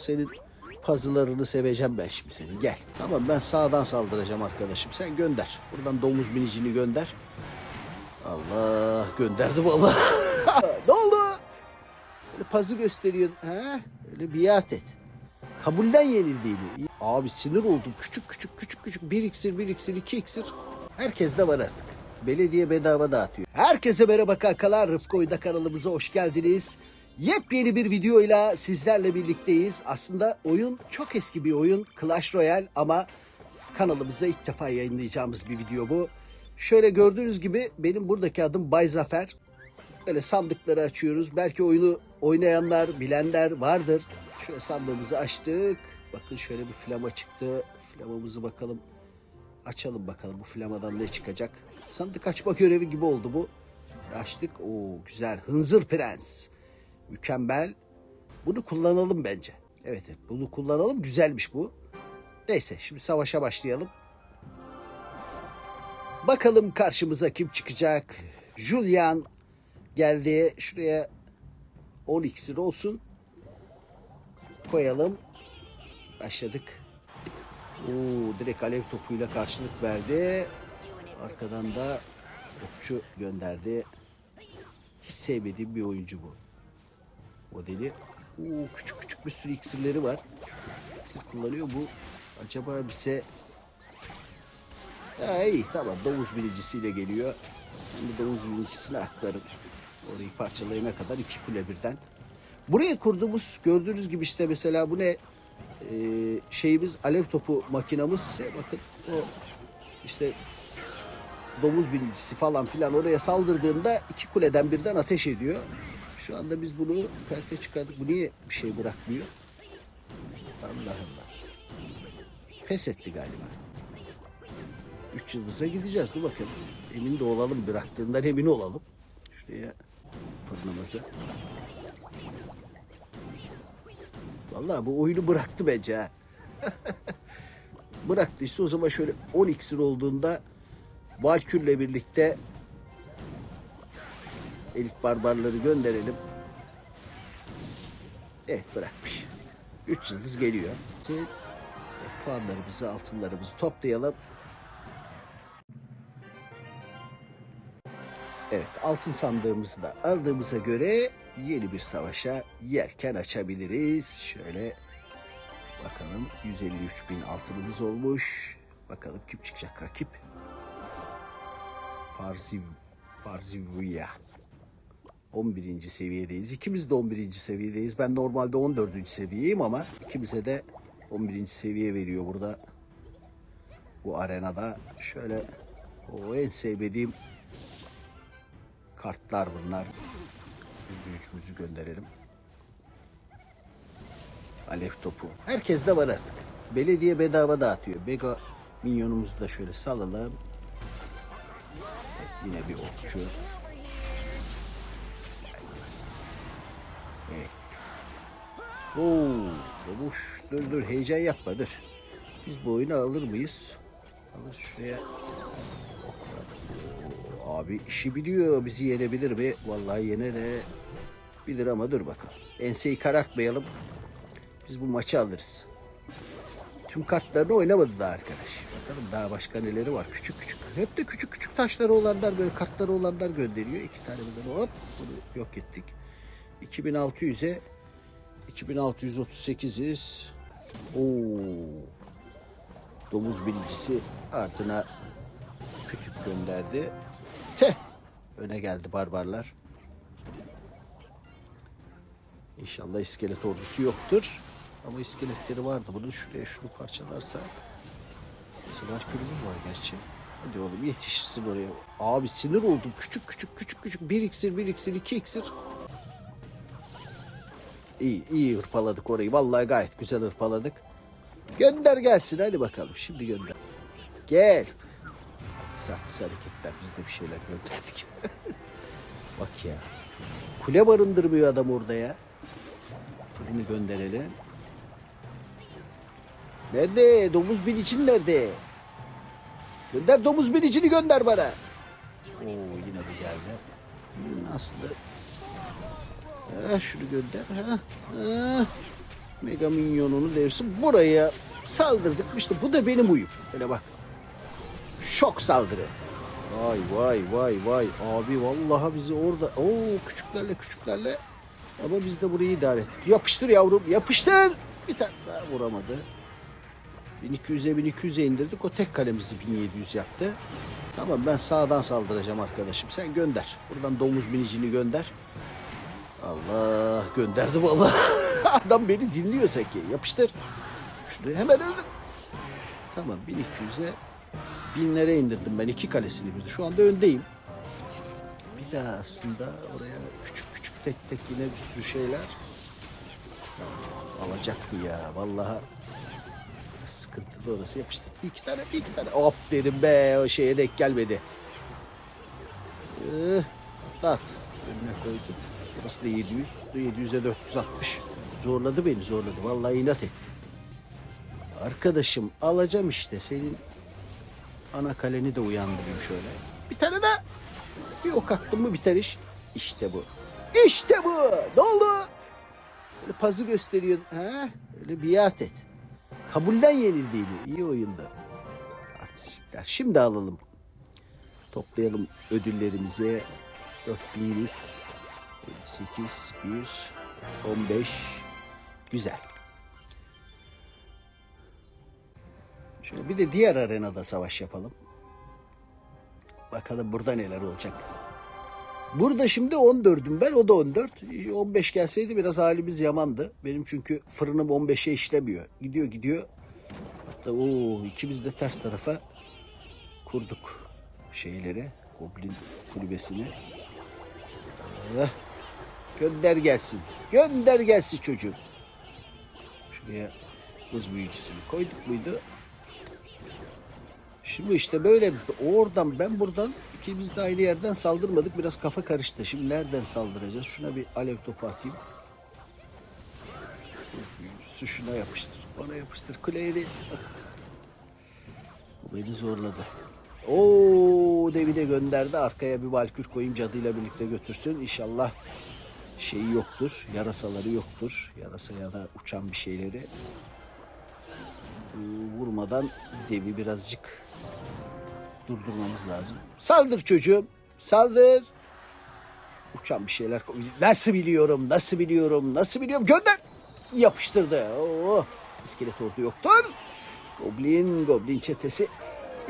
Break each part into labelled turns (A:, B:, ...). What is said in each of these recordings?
A: senin pazılarını seveceğim ben şimdi senin. Gel. Tamam ben sağdan saldıracağım arkadaşım. Sen gönder. Buradan domuz binicini gönder. Allah gönderdi vallahi. ne oldu? Böyle pazı gösteriyor. Ha? Öyle biat et. Kabullen yenildiğini. Abi sinir oldum. Küçük küçük küçük küçük. Bir iksir, bir iksir, iki iksir. Herkes de var artık. Belediye bedava dağıtıyor. Herkese merhaba kankalar. Rıfkı Oyda kanalımıza hoş geldiniz. Yepyeni bir videoyla sizlerle birlikteyiz. Aslında oyun çok eski bir oyun. Clash Royale ama kanalımızda ilk defa yayınlayacağımız bir video bu. Şöyle gördüğünüz gibi benim buradaki adım Bay Zafer. Böyle sandıkları açıyoruz. Belki oyunu oynayanlar, bilenler vardır. Şöyle sandığımızı açtık. Bakın şöyle bir flama çıktı. Flamamızı bakalım. Açalım bakalım bu flamadan ne çıkacak. Sandık açma görevi gibi oldu bu. Açtık. Oo güzel. Hınzır Prens. Mükemmel. Bunu kullanalım bence. Evet, bunu kullanalım. Güzelmiş bu. Neyse şimdi savaşa başlayalım. Bakalım karşımıza kim çıkacak? Julian geldi. Şuraya 10 iksir olsun. Koyalım. Başladık. Oo, direkt alev topuyla karşılık verdi. Arkadan da okçu gönderdi. Hiç sevmediğim bir oyuncu bu. Modeli. Oo, küçük küçük bir sürü iksirleri var. İksir kullanıyor bu. Acaba bize Ha, iyi tamam domuz binicisiyle geliyor. Ben de domuz binicisine aktarım. Orayı parçalayana kadar iki kule birden. Buraya kurduğumuz gördüğünüz gibi işte mesela bu ne? Ee, şeyimiz alev topu makinamız. Bakın o işte domuz binicisi falan filan oraya saldırdığında iki kuleden birden ateş ediyor. Şu anda biz bunu perte çıkardık. Bu niye bir şey bırakmıyor? Allah Allah. Pes etti galiba. Üç yıldıza gideceğiz. Dur bakalım. Emin de olalım. Bıraktığından emin olalım. Şuraya fırınımızı. Vallahi bu oyunu bıraktı bence ha. Bıraktıysa o zaman şöyle 10 iksir olduğunda Valkür'le birlikte elit barbarları gönderelim. Evet bırakmış. 3 yıldız geliyor. Evet, puanlarımızı, altınlarımızı toplayalım. Evet altın sandığımızı da aldığımıza göre yeni bir savaşa yelken açabiliriz. Şöyle bakalım 153 bin altınımız olmuş. Bakalım kim çıkacak rakip. Farziv, Farzivya. 11. seviyedeyiz. İkimiz de 11. seviyedeyiz. Ben normalde 14. seviyeyim ama ikimize de 11. seviye veriyor burada. Bu arenada şöyle o en sevmediğim kartlar bunlar. Biz gönderelim. Alev topu. Herkes de var artık. Belediye bedava dağıtıyor. Bega minyonumuzu da şöyle salalım. Evet, yine bir okçu. Oo, babuş. Dur dur heyecan yapma dur. Biz bu oyunu alır mıyız? Alır şuraya. Abi işi biliyor. Bizi yenebilir mi? Vallahi yene de bilir ama dur bakalım. Enseyi karartmayalım. Biz bu maçı alırız. Tüm kartlarını oynamadı daha arkadaş. Bakalım daha başka neleri var. Küçük küçük. Hep de küçük küçük taşları olanlar böyle kartları olanlar gönderiyor. İki tane bundan hop bunu yok ettik. 2600'e 2638'iz. Oo. Domuz bilicisi ardına kütük gönderdi. Teh! Öne geldi barbarlar. İnşallah iskelet ordusu yoktur. Ama iskeletleri vardı. Bunu şuraya şunu parçalarsa. Mesela Merkürümüz var gerçi. Hadi oğlum yetişsin oraya. Abi sinir oldum. Küçük küçük küçük küçük. Bir iksir, bir iksir, iki iksir. İyi, iyi hırpaladık orayı. Vallahi gayet güzel hırpaladık. Gönder gelsin hadi bakalım. Şimdi gönder. Gel. Sahte hareketler biz de bir şeyler gönderdik. Bak ya. Kule barındırmıyor adam orada ya. Fırını gönderelim. Nerede? Domuz binicin nerede? Gönder domuz binicini gönder bana. Oo yine bir geldi. Aslında. Ha, şunu gönder. Ha, ha. Mega minyonunu devirsin. Buraya saldırdık. İşte bu da benim uyum. Böyle bak. Şok saldırı. Vay vay vay vay. Abi vallahi bizi orada. Oo küçüklerle küçüklerle. Ama biz de burayı idare ettik. Yapıştır yavrum yapıştır. Bir tane daha vuramadı. 1200'e 1200'e indirdik. O tek kalemizi 1700 yaptı. Tamam ben sağdan saldıracağım arkadaşım. Sen gönder. Buradan domuz binicini gönder. Allah gönderdi vallahi. Adam beni dinliyor Zeki. Yapıştır. Şuraya hemen öldüm. Tamam 1200'e binlere indirdim ben iki kalesini bir. Şu anda öndeyim. Bir daha aslında oraya küçük küçük tek tek yine bir sürü şeyler alacaktı ya vallahi sıkıntılı orası yapıştı. Bir iki tane bir iki tane aferin be o şeye denk gelmedi. Ee, dağıt önüne koydum. Burası da 700. 700'e 460. Zorladı beni zorladı. Vallahi inat etti. Arkadaşım alacağım işte senin ana kaleni de uyandırayım şöyle. Bir tane daha. Bir ok attım mı biter iş. İşte bu. İşte bu. Ne oldu? Böyle pazı gösteriyor. Ha? Öyle biat et. Kabullen yenildiğini. İyi oyunda. Artistler. Şimdi alalım. Toplayalım ödüllerimizi. 4100 58 1 15 Güzel. Şöyle bir de diğer arenada savaş yapalım. Bakalım burada neler olacak. Burada şimdi 14'üm ben o da 14. 15 gelseydi biraz halimiz yamandı. Benim çünkü fırınım 15'e işlemiyor. Gidiyor gidiyor. Hatta o ikimiz de ters tarafa kurduk şeyleri. Goblin kulübesini. Gönder gelsin. Gönder gelsin çocuğum. Şuraya buz büyücüsünü koyduk muydu? Şimdi işte böyle oradan ben buradan ikimiz de aynı yerden saldırmadık. Biraz kafa karıştı. Şimdi nereden saldıracağız? Şuna bir alev topu atayım. Su şuna yapıştır. Bana yapıştır. Kuleye değil. Beni zorladı. Oo devi de gönderdi. Arkaya bir valkür koyayım cadıyla birlikte götürsün. İnşallah şeyi yoktur. Yarasaları yoktur. Yarasa ya da uçan bir şeyleri. Ee, Vurmadan devi birazcık durdurmamız lazım. Saldır çocuğum. Saldır. Uçan bir şeyler. Nasıl biliyorum? Nasıl biliyorum? Nasıl biliyorum? Gönder. Yapıştırdı. Oo. İskelet ordu yoktur. Goblin, goblin çetesi.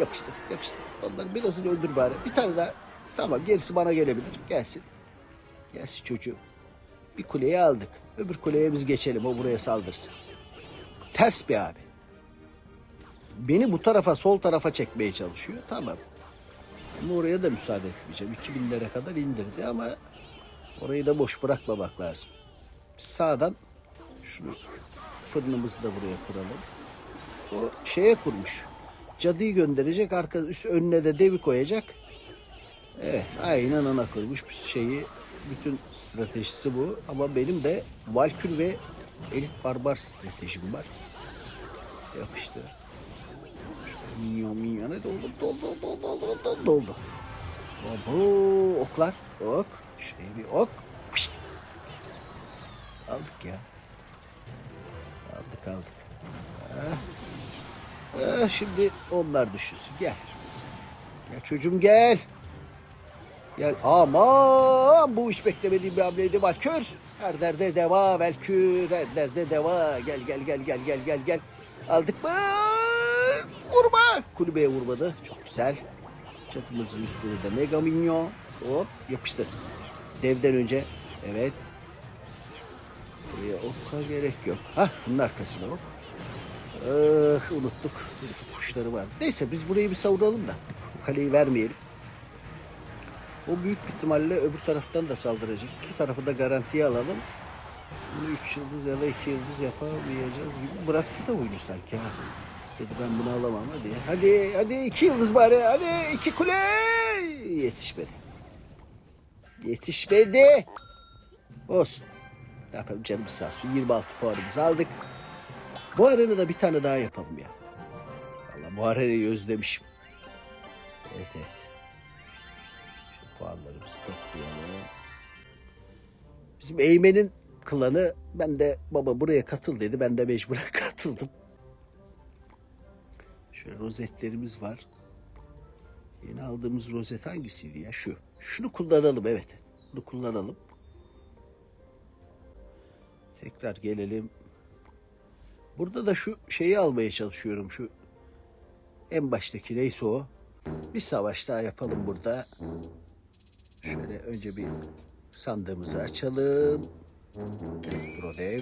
A: Yapıştır, yapıştır. Onların birazını öldür bari. Bir tane daha. Tamam gerisi bana gelebilir. Gelsin. Gelsin çocuğum. Bir kuleyi aldık. Öbür kuleye biz geçelim. O buraya saldırsın. Ters bir abi. Beni bu tarafa sol tarafa çekmeye çalışıyor. Tamam. Ama oraya da müsaade etmeyeceğim. 2000'lere kadar indirdi ama orayı da boş bırakmamak lazım. Sağdan şunu fırınımızı da buraya kuralım. O şeye kurmuş. Cadıyı gönderecek. Arka üst önüne de devi koyacak. Evet aynen ona kurmuş bir şeyi. Bütün stratejisi bu. Ama benim de Valkür ve Elit Barbar stratejim var. Yapıştır. Minyon minyona doldu doldu doldu doldu doldu doldu. Obo oklar ok. Şuraya bir ok. Fışt. Aldık ya. Aldık aldık. Ha. Ha, şimdi onlar düşünsün gel. Gel çocuğum gel. Gel aman bu iş beklemediğim bir hamleydi Valkür. Her derde deva Valkür her derde deva. Gel gel gel gel gel gel gel. Aldık mı? Vurma. Kulübeye vurmadı. Çok güzel. Çatımızın üstünde de mega minyon. Hop yapıştır. Devden önce. Evet. Buraya oka gerek yok. Hah bunun arkasına hop. Ah unuttuk. Kuşları var. Neyse biz burayı bir savuralım da. Kaleyi vermeyelim. O büyük ihtimalle öbür taraftan da saldıracak. İki tarafı da garantiye alalım. Bunu üç yıldız ya da iki yıldız yapamayacağız gibi bıraktı da oyunu sanki ha. Dedi ben bunu alamam hadi. Hadi hadi iki yıldız bari. Hadi iki kule. Yetişmedi. Yetişmedi. Olsun. Ne yapalım canımız sağ olsun. 26 puanımızı aldık. Bu arenada bir tane daha yapalım ya. Valla bu arenayı özlemişim. Evet evet. Şu puanlarımızı toplayalım. Bizim Eymen'in klanı. Ben de baba buraya katıl dedi. Ben de mecburen katıldım. Şöyle rozetlerimiz var. Yeni aldığımız rozet hangisiydi ya? Şu. Şunu kullanalım evet. Bunu kullanalım. Tekrar gelelim. Burada da şu şeyi almaya çalışıyorum. Şu en baştaki neyse o. Bir savaş daha yapalım burada. Şöyle önce bir sandığımızı açalım. Elektrodev.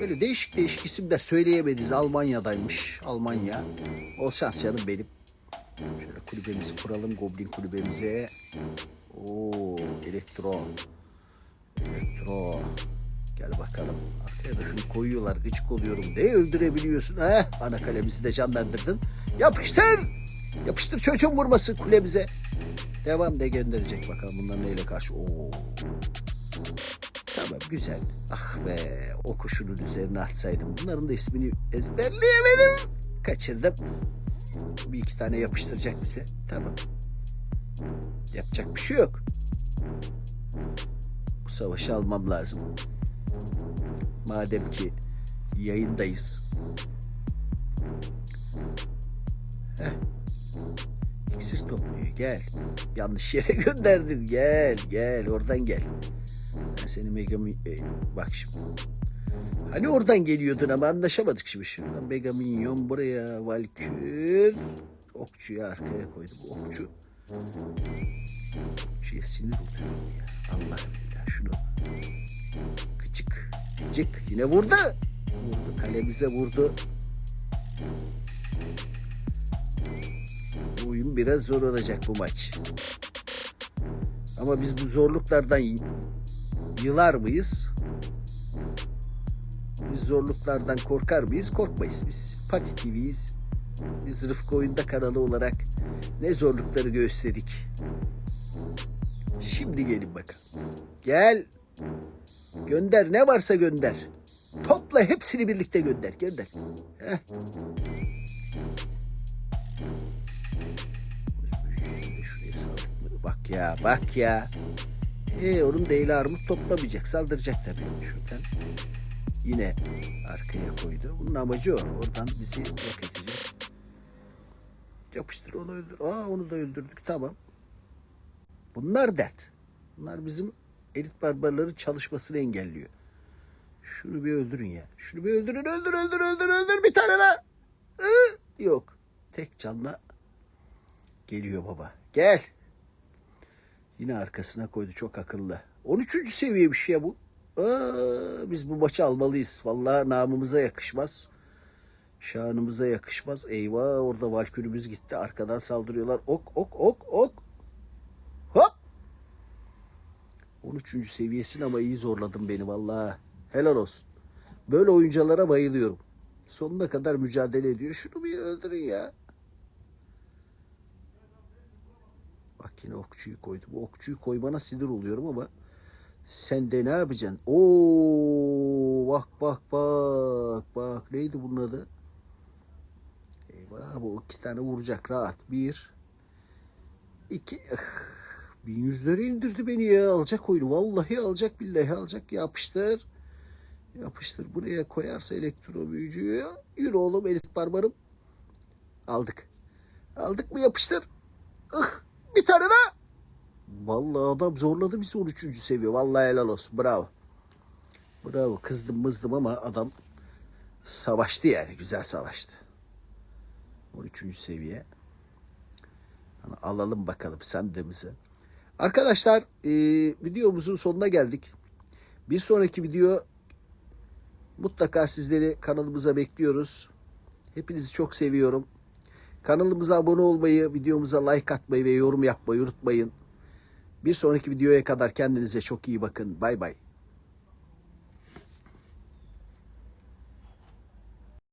A: Böyle değişik değişik isimler söyleyemediğiz. Almanya'daymış. Almanya. O şans canım benim. Şöyle kulübemizi kuralım. Goblin kulübemize. Oo, elektro. Elektro. Gel bakalım. Arkaya da şunu koyuyorlar. Gıcık oluyorum. Ne öldürebiliyorsun? ha? Ana kalemizi de canlandırdın. Yapıştır. Yapıştır çocuğun vurmasın kulemize. Devam de gönderecek bakalım bunlar neyle karşı. Oo. Tamam güzel. Ah be o kuşunun üzerine atsaydım. Bunların da ismini ezberleyemedim. Kaçırdım. Bir iki tane yapıştıracak bize. Tamam. Yapacak bir şey yok. Bu savaşı almam lazım. Madem ki yayındayız. Heh. İksir topluyor. Gel. Yanlış yere gönderdin. Gel. Gel. Oradan gel. Ben seni mega e, bak şimdi. Hani oradan geliyordun ama anlaşamadık şimdi. Şuradan mega minyon buraya valkür. Okçuyu arkaya koydum. Okçu. Okçuya sinir oluyorum ya. Allah ya şunu. Gıcık. Yine vurdu. Vurdu. Kalemize vurdu. Bu oyun biraz zor olacak bu maç. Ama biz bu zorluklardan yılar mıyız? Biz zorluklardan korkar mıyız? Korkmayız biz. Pati TV'yiz. Biz Rıfkı Oyunda kanalı olarak ne zorlukları gösterdik. Şimdi gelin bakın. Gel. Gönder ne varsa gönder. Topla hepsini birlikte gönder. Gönder. Heh. Bak ya bak ya. E onun değil armut toplamayacak. Saldıracak tabii. Şuradan yine arkaya koydu. Bunun amacı o. Oradan bizi yok edecek. Yapıştır onu öldür. Aa onu da öldürdük. Tamam. Bunlar dert. Bunlar bizim elit barbarların çalışmasını engelliyor. Şunu bir öldürün ya. Şunu bir öldürün, öldür, öldür, öldür, öldür. Bir tane daha. Iı, Yok. Tek canla geliyor baba. Gel. Yine arkasına koydu. Çok akıllı. 13. seviye bir şey ya bu. Aa, biz bu maçı almalıyız. Vallahi namımıza yakışmaz. Şanımıza yakışmaz. Eyvah orada valkürümüz gitti. Arkadan saldırıyorlar. Ok ok ok ok. Hop. 13. seviyesin ama iyi zorladın beni vallahi. Helal olsun. Böyle oyunculara bayılıyorum. Sonuna kadar mücadele ediyor. Şunu bir öldürün ya. Bak yine okçuyu koydu. Bu okçuyu koymana sinir oluyorum ama sen de ne yapacaksın? Oo bak bak bak bak neydi bunun adı? Eyvah bu iki tane vuracak rahat. Bir iki ıh, bin yüzlere indirdi beni ya alacak oyunu. Vallahi alacak billahi alacak yapıştır. Yapıştır buraya koyarsa elektro büyücüyü. Yürü oğlum elit barbarım. Aldık. Aldık mı yapıştır. Ih, bir tane daha. Vallahi adam zorladı bizi 13. seviye. Vallahi helal olsun. Bravo. Bravo. Kızdım mızdım ama adam savaştı yani. Güzel savaştı. 13. seviye. Hani alalım bakalım sandığımızı. Arkadaşlar e, videomuzun sonuna geldik. Bir sonraki video mutlaka sizleri kanalımıza bekliyoruz. Hepinizi çok seviyorum. Kanalımıza abone olmayı, videomuza like atmayı ve yorum yapmayı unutmayın. Bir sonraki videoya kadar kendinize çok iyi bakın. Bay bay.